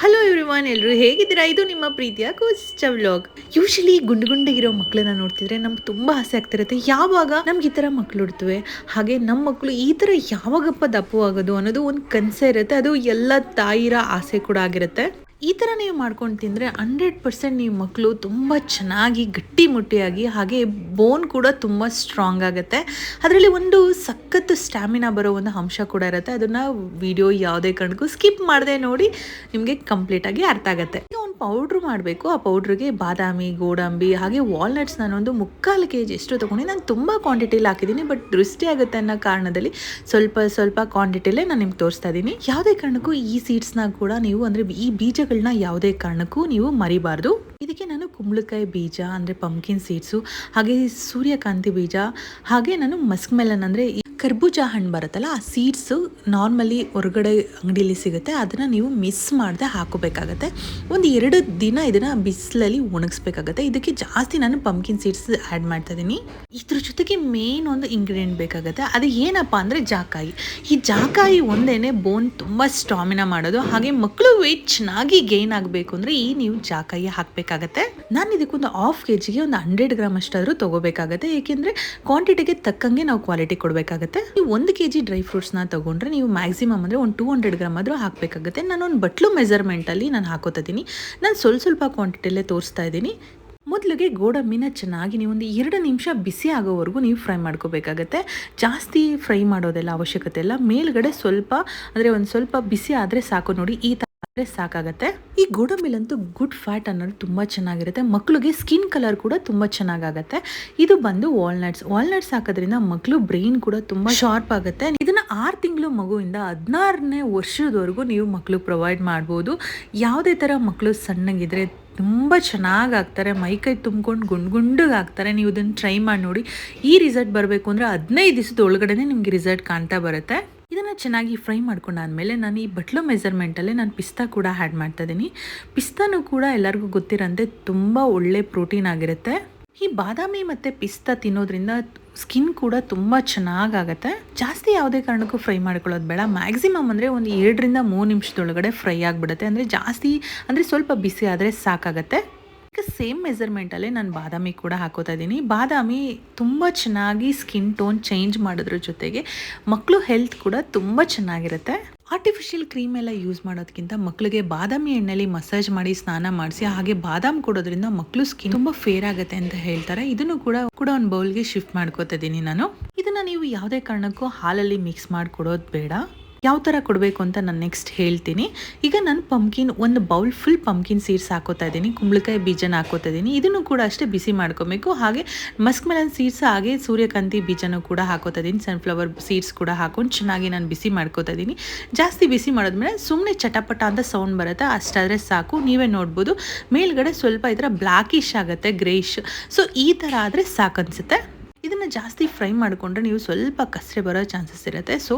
Hello everyone ಎಲ್ಲರೂ ಹೇಗಿದ್ದೀರಾ? ಇದು ನಿಮ್ಮ ಪ್ರೀತಿಯ ಕೋಚಿಸ್ಟ ವ್ಲಾಗ್ ಯೂಶಲಿ ಗುಂಡು ಗುಂಡಗಿರೋ ಮಕ್ಕಳನ್ನ ನೋಡ್ತಿದ್ರೆ ನಮ್ಗೆ ತುಂಬ ಆಸೆ ಆಗ್ತಿರುತ್ತೆ. ಯಾವಾಗ ನಮ್ಗೆ ಈ ಥರ ಮಕ್ಕಳು ಹುಡ್ತವೆ? ಹಾಗೆ ನಮ್ಮ ಮಕ್ಕಳು ಈ ಥರ ಯಾವಾಗಪ್ಪ ದಪ್ಪವಾಗೋದು ಅನ್ನೋದು ಒಂದು ಕನಸೇ ಇರುತ್ತೆ. ಅದು ಎಲ್ಲ ತಾಯಿರ ಆಸೆ ಕೂಡ ಆಗಿರುತ್ತೆ. ಈ ಥರ ನೀವು ಮಾಡ್ಕೊಂಡು ತಿಂದರೆ ಹಂಡ್ರೆಡ್ ಪರ್ಸೆಂಟ್ ನೀವು ಮಕ್ಕಳು ತುಂಬ ಚೆನ್ನಾಗಿ ಗಟ್ಟಿ ಮುಟ್ಟಿಯಾಗಿ ಹಾಗೆ ಬೋನ್ ಕೂಡ ತುಂಬ ಸ್ಟ್ರಾಂಗ್ ಆಗುತ್ತೆ. ಅದರಲ್ಲಿ ಒಂದು ಸಖತ್ತು ಸ್ಟ್ಯಾಮಿನಾ ಬರೋ ಒಂದು ಅಂಶ ಕೂಡ ಇರುತ್ತೆ. ಅದನ್ನು ವಿಡಿಯೋ ಯಾವುದೇ ಕಾರಣಕ್ಕೂ ಸ್ಕಿಪ್ ಮಾಡದೆ ನೋಡಿ ನಿಮಗೆ ಕಂಪ್ಲೀಟಾಗಿ ಅರ್ಥ ಆಗುತ್ತೆ. ಪೌಡ್ರ್ ಮಾಡಬೇಕು. ಆ ಪೌಡ್ರಿಗೆ ಬಾದಾಮಿ, ಗೋಡಂಬಿ, ಹಾಗೆ ವಾಲ್ನಟ್ಸ್ ನಾನೊಂದು ಮುಕ್ಕಾಲು ಕೆ ಜಿ ಎಷ್ಟು ತೊಗೊಂಡು. ನಾನು ತುಂಬ ಕ್ವಾಂಟಿಟಿಲಿ ಹಾಕಿದ್ದೀನಿ ಬಟ್ ದೃಷ್ಟಿ ಆಗುತ್ತೆ ಅನ್ನೋ ಕಾರಣದಲ್ಲಿ ಸ್ವಲ್ಪ ಸ್ವಲ್ಪ ಕ್ವಾಂಟಿಟಿಲೇ ನಾನು ನಿಮ್ಗೆ ತೋರಿಸ್ತಾ ಇದ್ದೀನಿ. ಯಾವುದೇ ಕಾರಣಕ್ಕೂ ಈ ಸೀಡ್ಸ್ನ ಕೂಡ ನೀವು ಅಂದರೆ ಈ ಬೀಜಗಳನ್ನ ಯಾವುದೇ ಕಾರಣಕ್ಕೂ ನೀವು ಮರಿಬಾರ್ದು. ಇದಕ್ಕೆ ನಾನು ಕುಂಬಳಕಾಯಿ ಬೀಜ ಅಂದರೆ ಪಂಪ್ಕಿನ್ ಸೀಡ್ಸು ಹಾಗೆ ಸೂರ್ಯಕಾಂತಿ ಬೀಜ, ಹಾಗೆ ನಾನು ಮಸ್ಕ್ ಮೆಲನ್ ಅಂದರೆ ಕರ್ಬೂಜ ಹಣ್ಣು ಬರುತ್ತಲ್ಲ, ಆ ಸೀಡ್ಸು ನಾರ್ಮಲಿ ಹೊರಗಡೆ ಅಂಗಡಿಯಲ್ಲಿ ಸಿಗುತ್ತೆ. ಅದನ್ನು ನೀವು ಮಿಸ್ ಮಾಡದೆ ಹಾಕೋಬೇಕಾಗತ್ತೆ. ಒಂದು ಎರಡು ದಿನ ಇದನ್ನು ಬಿಸಿಲಲ್ಲಿ ಒಣಗಿಸ್ಬೇಕಾಗತ್ತೆ. ಇದಕ್ಕೆ ಜಾಸ್ತಿ ನಾನು ಪಂಪ್ಕಿನ್ ಸೀಡ್ಸ್ ಆ್ಯಡ್ ಮಾಡ್ತಾ ಇದ್ದೀನಿ ಇದ್ರ ಜೊತೆಗೆ ಮೇನ್ ಒಂದು ಇಂಗ್ರೀಡಿಯೆಂಟ್ ಬೇಕಾಗುತ್ತೆ. ಅದು ಏನಪ್ಪ ಅಂದರೆ ಜಾಕಾಯಿ. ಈ ಜಾಕಾಯಿ ಒಂದೇನೆ ಬೋನ್ ತುಂಬ ಸ್ಟಾಮಿನಾ ಮಾಡೋದು. ಹಾಗೆ ಮಕ್ಕಳು ವೆಯ್ಟ್ ಚೆನ್ನಾಗಿ ಗೇನ್ ಆಗಬೇಕು ಅಂದರೆ ಈ ನೀವು ಜಾಕಾಯಿ ಹಾಕಬೇಕಾಗತ್ತೆ. ನಾನು ಇದಕ್ಕೊಂದು ಹಾಫ್ ಕೆ ಜಿಗೆ ಒಂದು ಹಂಡ್ರೆಡ್ ಗ್ರಾಮ್ ಅಷ್ಟಾದರೂ ತೊಗೋಬೇಕಾಗತ್ತೆ. ಏಕೆಂದರೆ ಕ್ವಾಂಟಿಟಿಗೆ ತಕ್ಕಂಗೆ ನಾವು ಕ್ವಾಲಿಟಿ ಕೊಡಬೇಕಾಗತ್ತೆ. ನೀವು ಒಂದು ಕೆ ಜಿ ಡ್ರೈ ಫ್ರೂಟ್ಸ್ನ ತಗೊಂಡ್ರೆ ನೀವು ಮ್ಯಾಕ್ಸಿಮಮ್ ಅಂದರೆ ಒಂದು ಟೂ ಹಂಡ್ರೆಡ್ ಗ್ರಾಮ್ ಆದರೂ ಹಾಕಬೇಕಾಗುತ್ತೆ. ನಾನು ಒಂದು ಬಟ್ಲು ಮೆಜರ್ಮೆಂಟಲ್ಲಿ ನಾನು ಹಾಕೋತಿದ್ದೀನಿ ನಾನು ಸ್ವಲ್ಪ ಸ್ವಲ್ಪ ಕ್ವಾಂಟಿಟಿಯಲ್ಲೇ ತೋರಿಸ್ತಾ ಇದ್ದೀನಿ. ಮೊದಲಿಗೆ ಗೋಡಂಬಿನ ಚೆನ್ನಾಗಿ ನೀವು ಒಂದು ಎರಡು ನಿಮಿಷ ಬಿಸಿ ಆಗೋವರೆಗೂ ನೀವು ಫ್ರೈ ಮಾಡ್ಕೋಬೇಕಾಗತ್ತೆ. ಜಾಸ್ತಿ ಫ್ರೈ ಮಾಡೋದೆಲ್ಲ ಅವಶ್ಯಕತೆ ಇಲ್ಲ. ಮೇಲ್ಗಡೆ ಸ್ವಲ್ಪ, ಅಂದರೆ ಒಂದು ಸ್ವಲ್ಪ ಬಿಸಿ ಆದರೆ ಸಾಕು ನೋಡಿ, ಈ ಸಾಕಾಗತ್ತೆ. ಈ ಗೋಡಂಬಿಲಂತೂ ಗುಡ್ ಫ್ಯಾಟ್ ಅನ್ನೋದು ತುಂಬ ಚೆನ್ನಾಗಿರುತ್ತೆ. ಮಕ್ಕಳಿಗೆ ಸ್ಕಿನ್ ಕಲರ್ ಕೂಡ ತುಂಬ ಚೆನ್ನಾಗಾಗತ್ತೆ. ಇದು ಬಂದು ವಾಲ್ನಟ್ಸ್. ವಾಲ್ನಟ್ಸ್ ಹಾಕೋದ್ರಿಂದ ಮಕ್ಕಳು ಬ್ರೈನ್ ಕೂಡ ತುಂಬ ಶಾರ್ಪ್ ಆಗುತ್ತೆ. ಇದನ್ನ ಆರು ತಿಂಗಳು ಮಗುವಿಂದ ಹದಿನಾರನೇ ವರ್ಷದವರೆಗೂ ನೀವು ಮಕ್ಕಳು ಪ್ರೊವೈಡ್ ಮಾಡ್ಬೋದು. ಯಾವುದೇ ಥರ ಮಕ್ಕಳು ಸಣ್ಣಗಿದ್ರೆ ತುಂಬ ಚೆನ್ನಾಗಿ ಆಗ್ತಾರೆ ಮೈಕೈ ತುಂಬ್ಕೊಂಡು ಗುಂಡು ಗುಂಡಗೆ ಆಗ್ತಾರೆ ನೀವು ಇದನ್ನು ಟ್ರೈ ಮಾಡಿ ನೋಡಿ. ಈ ರಿಸಲ್ಟ್ ಬರಬೇಕು ಅಂದರೆ ಹದಿನೈದು ದಿವಸದ ಒಳಗಡೆ ನಿಮಗೆ ರಿಸಲ್ಟ್ ಕಾಣ್ತಾ ಬರುತ್ತೆ. ಚೆನ್ನಾಗಿ ಫ್ರೈ ಮಾಡ್ಕೊಂಡಾದ್ಮೇಲೆ ನಾನು ಈ ಬಟ್ಲು ಮೆಜರ್ಮೆಂಟಲ್ಲೇ ನಾನು ಪಿಸ್ತಾ ಕೂಡ ಆ್ಯಡ್ ಮಾಡ್ತಾಯಿದ್ದೀನಿ. ಪಿಸ್ತಾನೂ ಕೂಡ ಎಲ್ಲರಿಗೂ ಗೊತ್ತಿರಂತೆ ತುಂಬ ಒಳ್ಳೆ ಪ್ರೋಟೀನ್ ಆಗಿರುತ್ತೆ. ಈ ಬಾದಾಮಿ ಮತ್ತು ಪಿಸ್ತಾ ತಿನ್ನೋದ್ರಿಂದ ಸ್ಕಿನ್ ಕೂಡ ತುಂಬ ಚೆನ್ನಾಗಾಗತ್ತೆ. ಜಾಸ್ತಿ ಯಾವುದೇ ಕಾರಣಕ್ಕೂ ಫ್ರೈ ಮಾಡ್ಕೊಳ್ಳೋದು ಬೇಡ. ಮ್ಯಾಕ್ಸಿಮಮ್ ಅಂದರೆ ಒಂದು ಎರಡರಿಂದ ಮೂರು ನಿಮಿಷದೊಳಗಡೆ ಫ್ರೈ ಆಗಿಬಿಡುತ್ತೆ. ಅಂದರೆ ಜಾಸ್ತಿ ಅಂದರೆ ಸ್ವಲ್ಪ ಬಿಸಿ ಆದರೆ ಸಾಕಾಗತ್ತೆ. ಸೇಮ್ ಮೆಸರ್ಮೆಂಟಲ್ಲೇ ನಾನು ಬಾದಾಮಿ ಕೂಡ ಹಾಕೋತಾ ಇದ್ದೀನಿ ಬಾದಾಮಿ ತುಂಬ ಚೆನ್ನಾಗಿ ಸ್ಕಿನ್ ಟೋನ್ ಚೇಂಜ್ ಮಾಡೋದ್ರ ಜೊತೆಗೆ ಮಕ್ಕಳು ಹೆಲ್ತ್ ಕೂಡ ತುಂಬ ಚೆನ್ನಾಗಿರುತ್ತೆ. ಆರ್ಟಿಫಿಷಿಯಲ್ ಕ್ರೀಮ್ ಎಲ್ಲ ಯೂಸ್ ಮಾಡೋದಕ್ಕಿಂತ ಮಕ್ಕಳಿಗೆ ಬಾದಾಮಿ ಎಣ್ಣೆಲಿ ಮಸಾಜ್ ಮಾಡಿ ಸ್ನಾನ ಮಾಡಿಸಿ ಹಾಗೆ ಬಾದಾಮ್ ಕೊಡೋದ್ರಿಂದ ಮಕ್ಕಳು ಸ್ಕಿನ್ ತುಂಬ ಫೇರ್ ಆಗುತ್ತೆ ಅಂತ ಹೇಳ್ತಾರೆ. ಇದನ್ನು ಕೂಡ ಕೂಡ ಒಂದು ಬೌಲ್ಗೆ ಶಿಫ್ಟ್ ಮಾಡ್ಕೋತಾ ಇದ್ದೀನಿ ನಾನು. ಇದನ್ನು ನೀವು ಯಾವುದೇ ಕಾರಣಕ್ಕೂ ಹಾಲಲ್ಲಿ ಮಿಕ್ಸ್ ಮಾಡಿಕೊಡೋದು ಬೇಡ. ಯಾವ ಥರ ಕೊಡಬೇಕು ಅಂತ ನಾನು ನೆಕ್ಸ್ಟ್ ಹೇಳ್ತೀನಿ. ಈಗ ನಾನು ಪಂಪ್ಕಿನ್ ಒಂದು ಬೌಲ್ ಫುಲ್ ಪಂಪ್ಕಿನ್ ಸೀಡ್ಸ್ ಹಾಕೋತಾ ಇದ್ದೀನಿ, ಕುಂಬಳಕಾಯಿ ಬೀಜನ ಹಾಕೋತಾ ಇದ್ದೀನಿ. ಇದನ್ನು ಕೂಡ ಅಷ್ಟೇ ಬಿಸಿ ಮಾಡ್ಕೊಬೇಕು. ಹಾಗೆ ಮಸ್ಕ್ ಮೆಲನ್ ಸೀಡ್ಸ್ ಹಾಗೆ ಸೂರ್ಯಕಾಂತಿ ಬೀಜನ ಕೂಡ ಹಾಕೋತಾ ಇದ್ದೀನಿ. ಸನ್ಫ್ಲವರ್ ಸೀಡ್ಸ್ ಕೂಡ ಹಾಕೊಂಡು ಚೆನ್ನಾಗಿ ನಾನು ಬಿಸಿ ಮಾಡ್ಕೋತಾ ಇದ್ದೀನಿ. ಜಾಸ್ತಿ ಬಿಸಿ ಮಾಡಿದ್ಮೇಲೆ ಸುಮ್ಮನೆ ಚಟಪಟ ಅಂತ ಸೌಂಡ್ ಬರುತ್ತೆ, ಅಷ್ಟಾದರೆ ಸಾಕು. ನೀವೇ ನೋಡ್ಬೋದು. ಮೇಲ್ಗಡೆ ಸ್ವಲ್ಪ ಇದರ ಬ್ಲ್ಯಾಕಿಶ್ ಆಗುತ್ತೆ ಗ್ರೇಶ್ ಸೊ ಈ ಥರ ಆದರೆ ಸಾಕನ್ಸುತ್ತೆ. ಇದನ್ನು ಜಾಸ್ತಿ ಫ್ರೈ ಮಾಡಿಕೊಂಡ್ರೆ ನೀವು ಸ್ವಲ್ಪ ಕಸರೆ ಬರೋ ಚಾನ್ಸಸ್ ಇರುತ್ತೆ. ಸೊ,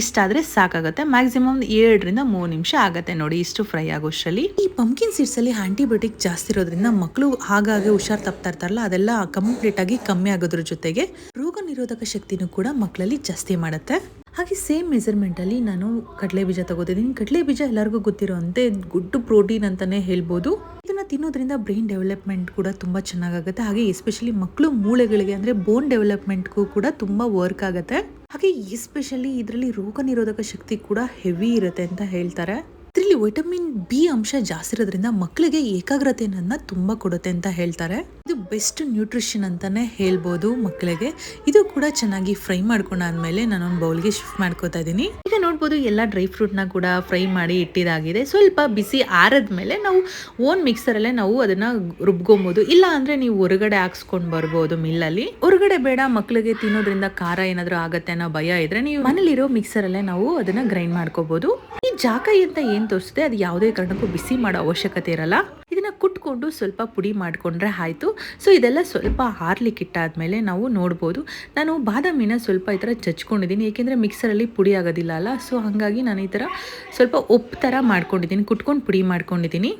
ಇಷ್ಟಾದರೆ ಸಾಕಾಗುತ್ತೆ. ಮ್ಯಾಕ್ಸಿಮಮ್ ಏಳರಿಂದ ಮೂರು ನಿಮಿಷ ಆಗುತ್ತೆ ನೋಡಿ ಇಷ್ಟು ಫ್ರೈ ಆಗೋಷ್ಟರಲ್ಲಿ ಈ ಪಂಪ್ಕಿನ್ ಸೀಡ್ಸಲ್ಲಿ ಆಂಟಿಬಯೋಟಿಕ್ ಜಾಸ್ತಿ ಇರೋದ್ರಿಂದ ಮಕ್ಕಳು ಹಾಗಾಗಿ ಹುಷಾರ್ ತಪ್ತಾ ಇರ್ತಾರಲ್ಲ, ಅದೆಲ್ಲ ಕಂಪ್ಲೀಟ್ ಆಗಿ ಕಮ್ಮಿ ಆಗೋದ್ರ ಜೊತೆಗೆ ರೋಗ ನಿರೋಧಕ ಶಕ್ತಿನೂ ಕೂಡ ಮಕ್ಕಳಲ್ಲಿ ಜಾಸ್ತಿ ಮಾಡುತ್ತೆ. ಹಾಗೆ ಸೇಮ್ ಮೆಜರ್ಮೆಂಟಲ್ಲಿ ನಾನು ಕಡಲೆ ಬೀಜ ತಗೋತಿದ್ದೀನಿ. ಕಡಲೆ ಬೀಜ ಎಲ್ಲರಿಗೂ ಗೊತ್ತಿರೋಂತೆ ಗುಡ್ ಪ್ರೋಟೀನ್ ಅಂತಲೇ ಹೇಳ್ಬೋದು. ತಿನ್ನೋದ್ರಿಂದ ಬ್ರೈನ್ ಡೆವಲಪ್ಮೆಂಟ್ ಕೂಡ ತುಂಬ ಚೆನ್ನಾಗಾಗುತ್ತೆ. ಹಾಗೆ ಎಸ್ಪೆಷಲಿ ಮಕ್ಕಳು ಮೂಳೆಗಳಿಗೆ ಅಂದರೆ ಬೋನ್ ಡೆವಲಪ್ಮೆಂಟ್ಗೂ ಕೂಡ ತುಂಬ ವರ್ಕ್ ಆಗುತ್ತೆ. ಹಾಗೆ ಎಸ್ಪೆಷಲಿ ಇದರಲ್ಲಿ ರೋಗ ನಿರೋಧಕ ಶಕ್ತಿ ಕೂಡ ಹೆವಿ ಇರುತ್ತೆ ಅಂತ ಹೇಳ್ತಾರೆ. ವಿಟಮಿನ್ ಬಿ ಅಂಶ ಜಾಸ್ತಿ ಇರೋದ್ರಿಂದ ಮಕ್ಕಳಿಗೆ ಏಕಾಗ್ರತೆಯನ್ನ ತುಂಬ ಕೊಡುತ್ತೆ ಅಂತ ಹೇಳ್ತಾರೆ. ಇದು ಬೆಸ್ಟ್ ನ್ಯೂಟ್ರಿಷನ್ ಅಂತಾನೆ ಹೇಳ್ಬೋದು ಮಕ್ಕಳಿಗೆ ಇದು ಕೂಡ ಚೆನ್ನಾಗಿ ಫ್ರೈ ಮಾಡ್ಕೊಂಡಾದ್ಮೇಲೆ ನಾನೊಂದು ಬೌಲ್ಗೆ ಶಿಫ್ಟ್ ಮಾಡ್ಕೋತಾ ಇದ್ದೀನಿ. ಈಗ ನೋಡ್ಬೋದು ಎಲ್ಲ ಡ್ರೈ ಫ್ರೂಟ್ನ ಕೂಡ ಫ್ರೈ ಮಾಡಿ ಇಟ್ಟಿದಾಗಿದೆ. ಸ್ವಲ್ಪ ಬಿಸಿ ಆರದ್ಮೇಲೆ ನಾವು ಓನ್ ಮಿಕ್ಸರಲ್ಲೇ ನಾವು ಅದನ್ನ ರುಬ್ಕೊಬೋದು. ಇಲ್ಲ ಅಂದ್ರೆ ನೀವು ಹೊರಗಡೆ ಹಾಕ್ಸ್ಕೊಂಡು ಬರ್ಬೋದು ಮಿಲ್ಲಲ್ಲಿ. ಹೊರಗಡೆ ಬೇಡ ಮಕ್ಕಳಿಗೆ ತಿನ್ನೋದ್ರಿಂದ ಖಾರ ಏನಾದರೂ ಆಗತ್ತೆ ಅನ್ನೋ ಭಯ ಇದ್ರೆ ನೀವು ಮನೇಲಿರೋ ಮಿಕ್ಸರಲ್ಲೇ ನಾವು ಅದನ್ನ ಗ್ರೈಂಡ್ ಮಾಡ್ಕೋಬಹುದು ಜಾಕಾಯಿ ಅಂತ ಏನು ತೋರಿಸಿದೆ, ಅದು ಯಾವುದೇ ಕಾರಣಕ್ಕೂ ಬಿಸಿ ಮಾಡೋ ಅವಶ್ಯಕತೆ ಇರಲ್ಲ. ಇದನ್ನ ಕುಟ್ಕೊಂಡು ಸ್ವಲ್ಪ ಪುಡಿ ಮಾಡಿಕೊಂಡ್ರೆ ಆಯ್ತು. ಸೊ ಇದೆಲ್ಲ ಸ್ವಲ್ಪ ಹಾರ್ಲಿಕ್ಕೆ ಇಟ್ಟಾದ್ಮೇಲೆ ನಾವು ನೋಡ್ಬೋದು. ನಾನು ಬಾದಾಮಿನ ಸ್ವಲ್ಪ ಈ ಥರ ಚಚ್ಕೊಂಡಿದ್ದೀನಿ ಏಕೆಂದರೆ ಮಿಕ್ಸರಲ್ಲಿ ಪುಡಿ ಆಗೋದಿಲ್ಲ ಅಲ್ಲ. ಸೊ ಹಾಗಾಗಿ ನಾನು ಈ ಥರ ಸ್ವಲ್ಪ ಉಪ್ಪು ಥರ ಮಾಡ್ಕೊಂಡಿದ್ದೀನಿ. ಕುಟ್ಕೊಂಡು ಪುಡಿ ಮಾಡ್ಕೊಂಡಿದ್ದೀನಿ.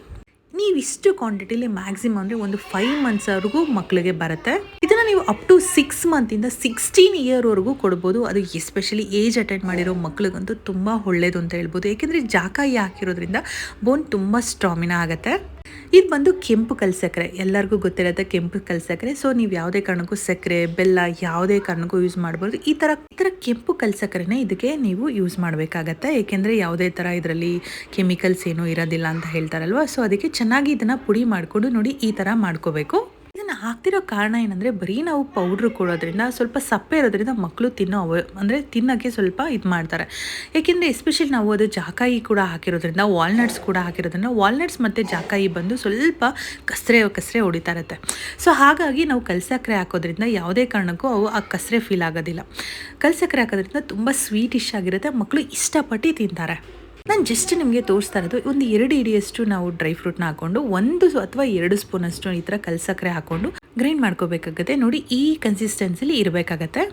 ನೀವು ಇಷ್ಟು ಕ್ವಾಂಟಿಟಿಲಿ ಮ್ಯಾಕ್ಸಿಮಮ್ ಅಂದರೆ ಒಂದು ಫೈವ್ ಮಂತ್ಸ್ವರೆಗೂ ಮಕ್ಕಳಿಗೆ ಬರುತ್ತೆ. ಇದನ್ನು ನೀವು ಅಪ್ ಟು ಸಿಕ್ಸ್ ಮಂತಿಂದ ಸಿಕ್ಸ್ಟೀನ್ ಇಯರ್ವರೆಗೂ ಕೊಡ್ಬೋದು. ಅದು ಎಸ್ಪೆಷಲಿ ಏಜ್ ಅಟೆಂಡ್ ಮಾಡಿರೋ ಮಕ್ಳಿಗಂತೂ ತುಂಬ ಒಳ್ಳೆಯದು ಅಂತ ಹೇಳ್ಬೋದು. ಏಕೆಂದರೆ ಜಾಕಾಯಿ ಹಾಕಿರೋದ್ರಿಂದ ಬೋನ್ ತುಂಬ ಸ್ಟ್ರಾಮಿನ ಆಗುತ್ತೆ. ಇದು ಬಂದು ಕೆಂಪು ಕಲ್ಸಕ್ಕರೆ ಎಲ್ಲರಿಗೂ ಗೊತ್ತಿರುತ್ತೆ ಕೆಂಪು ಕಲ್ಸಕ್ಕರೆ ಸೊ ನೀವು ಯಾವುದೇ ಕಾರಣಕ್ಕೂ ಸಕ್ಕರೆ, ಬೆಲ್ಲ ಯಾವುದೇ ಕಾರಣಕ್ಕೂ ಯೂಸ್ ಮಾಡ್ಬೋದು ಈ ಥರ ಈ ಥರ ಕೆಂಪು ಕಲ್ಸಕ್ಕರೆನೇ ಇದಕ್ಕೆ ನೀವು ಯೂಸ್ ಮಾಡಬೇಕಾಗತ್ತೆ. ಏಕೆಂದರೆ ಯಾವುದೇ ಥರ ಇದರಲ್ಲಿ ಕೆಮಿಕಲ್ಸ್ ಏನೂ ಇರೋದಿಲ್ಲ ಅಂತ ಹೇಳ್ತಾರಲ್ವ. ಸೊ ಅದಕ್ಕೆ ಚೆನ್ನಾಗಿ ಇದನ್ನು ಪುಡಿ ಮಾಡಿಕೊಂಡು ನೋಡಿ ಈ ಥರ ಮಾಡ್ಕೋಬೇಕು. ಇದನ್ನು ಹಾಕ್ತಿರೋ ಕಾರಣ ಏನಂದರೆ ಬರೀ ನಾವು ಪೌಡ್ರ್ ಕೊಡೋದ್ರಿಂದ ಸ್ವಲ್ಪ ಸಪ್ಪೆ ಇರೋದ್ರಿಂದ ಮಕ್ಕಳು ತಿನ್ನೋ ಅವ, ಅಂದರೆ ತಿನ್ನೋಕ್ಕೆ ಸ್ವಲ್ಪ ಇದು ಮಾಡ್ತಾರೆ. ಏಕೆಂದರೆ ಎಸ್ಪೆಷಲಿ ನಾವು ಅದು ಜಾಕಾಯಿ ಕೂಡ ಹಾಕಿರೋದ್ರಿಂದ ವಾಲ್ನಟ್ಸ್ ಕೂಡ ಹಾಕಿರೋದ್ರಿಂದ ವಾಲ್ನಟ್ಸ್ ಮತ್ತು ಜಾಕಾಯಿ ಬಂದು ಸ್ವಲ್ಪ ಕಸರೆ ಕಸರೆ ಹೊಡಿತಾ ಇರುತ್ತೆ. ಸೊ ಹಾಗಾಗಿ ನಾವು ಕಲ್ಸಕ್ಕರೆ ಹಾಕೋದ್ರಿಂದ ಯಾವುದೇ ಕಾರಣಕ್ಕೂ ಅವು ಆ ಕಸರೆ ಫೀಲ್ ಆಗೋದಿಲ್ಲ. ಕಲ್ಸಕ್ಕರೆ ಹಾಕೋದ್ರಿಂದ ತುಂಬ ಸ್ವೀಟಿಶ್ ಆಗಿರುತ್ತೆ ಮಕ್ಕಳು ಇಷ್ಟಪಟ್ಟು ತಿಂತಾರೆ. ನಾನು ಜಸ್ಟ್ ನಿಮಗೆ ತೋರಿಸ್ತಾ ಇರೋದು, ಒಂದು ಎರಡು ಇಡಿಯಷ್ಟು ನಾವು ಡ್ರೈ ಫ್ರೂಟ್ನ ಹಾಕೊಂಡು, ಒಂದು ಅಥವಾ ಎರಡು ಸ್ಪೂನಷ್ಟು ಈ ಥರ ಕಲ್ಸಕ್ಕರೆ ಹಾಕೊಂಡು ಗ್ರೈಂಡ್ ಮಾಡ್ಕೋಬೇಕಾಗತ್ತೆ. ನೋಡಿ, ಈ ಕನ್ಸಿಸ್ಟೆನ್ಸಿಲಿ ಇರಬೇಕಾಗತ್ತೆ.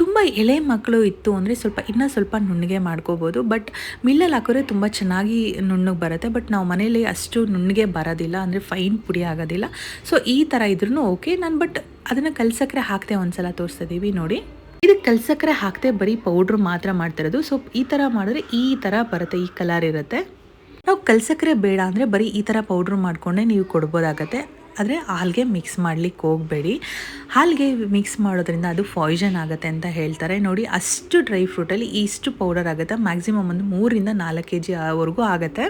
ತುಂಬ ಎಳೆ ಮಕ್ಕಳು ಇತ್ತು ಅಂದರೆ ಸ್ವಲ್ಪ, ಇನ್ನೂ ಸ್ವಲ್ಪ ನುಣ್ಣಗೆ ಮಾಡ್ಕೋಬೋದು. ಬಟ್ ಮಿಲ್ಲಲ್ಲಿ ಹಾಕಿದ್ರೆ ತುಂಬ ಚೆನ್ನಾಗಿ ನುಣ್ಣಗೆ ಬರುತ್ತೆ. ಬಟ್ ನಾವು ಮನೇಲಿ ಅಷ್ಟು ನುಣ್ಣಗೆ ಬರೋದಿಲ್ಲ, ಅಂದರೆ ಫೈನ್ ಪುಡಿ ಆಗೋದಿಲ್ಲ. ಸೊ ಈ ಥರ ಇದ್ರೂ ಓಕೆ ನಾನು ಬಟ್ ಅದನ್ನು ಕಲ್ಸಕ್ಕರೆ ಒಂದು ಸಲ ತೋರಿಸ್ತಿದ್ದೀವಿ ನೋಡಿ. ಇದಕ್ಕೆ ಕಲ್ಸಕ್ಕರೆ ಹಾಕ್ತೆ ಬರೀ ಪೌಡ್ರ್ ಮಾತ್ರ ಮಾಡ್ತಿರೋದು. ಸೊ ಈ ಥರ ಮಾಡಿದ್ರೆ ಈ ಥರ ಬರುತ್ತೆ, ಈ ಕಲರ್ ಇರುತ್ತೆ. ನಾವು ಕಲ್ಸಕ್ಕರೆ ಬೇಡ ಅಂದರೆ ಬರೀ ಈ ಥರ ಪೌಡ್ರ್ ಮಾಡಿಕೊಂಡೆ ನೀವು ಕೊಡ್ಬೋದಾಗತ್ತೆ. ಆದರೆ ಹಾಲ್ಗೆ ಮಿಕ್ಸ್ ಮಾಡ್ಲಿಕ್ಕೆ ಹೋಗಬೇಡಿ. ಹಾಲ್ಗೆ ಮಿಕ್ಸ್ ಮಾಡೋದ್ರಿಂದ ಅದು ಪಾಯ್ಸನ್ ಆಗುತ್ತೆ ಅಂತ ಹೇಳ್ತಾರೆ. ನೋಡಿ, ಅಷ್ಟು ಡ್ರೈ ಫ್ರೂಟಲ್ಲಿ ಇಷ್ಟು ಪೌಡರ್ ಆಗುತ್ತೆ. ಮ್ಯಾಕ್ಸಿಮಮ್ ಒಂದು ಮೂರಿಂದ ನಾಲ್ಕು ಕೆ ಜಿ ವರೆಗೂ ಆಗುತ್ತೆ.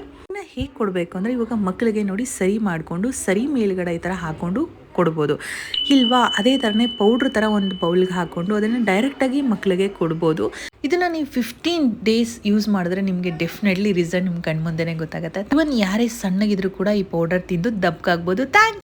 ಹೇಗೆ ಕೊಡಬೇಕು ಅಂದರೆ ಇವಾಗ ಮಕ್ಕಳಿಗೆ ನೋಡಿ ಸರಿ ಮಾಡಿಕೊಂಡು, ಸರಿ ಮೇಲ್ಗಡೆ ಈ ಥರ ಹಾಕ್ಕೊಂಡು ಕೊಡ್ಬೋದು. ಇಲ್ವಾ? ಅದೇ ಥರನೇ ಪೌಡ್ರ್ ಥರ ಒಂದು ಬೌಲ್ಗೆ ಹಾಕ್ಕೊಂಡು ಅದನ್ನು ಡೈರೆಕ್ಟಾಗಿ ಮಕ್ಕಳಿಗೆ ಕೊಡ್ಬೋದು. ಇದನ್ನು ನೀವು ಫಿಫ್ಟೀನ್ ಡೇಸ್ ಯೂಸ್ ಮಾಡಿದ್ರೆ ನಿಮಗೆ ಡೆಫಿನೆಟ್ಲಿ ರಿಸಲ್ಟ್ ನಿಮ್ಮ ಕಣ್ಮುಂದೆನೇ ಗೊತ್ತಾಗುತ್ತೆ. ಇವನ್ ಯಾರೇ ಸಣ್ಣಗಿದ್ರು ಕೂಡ ಈ ಪೌಡರ್ ತಿಂದು ದಬ್ಕಾಗ್ಬೋದು ಥ್ಯಾಂಕ್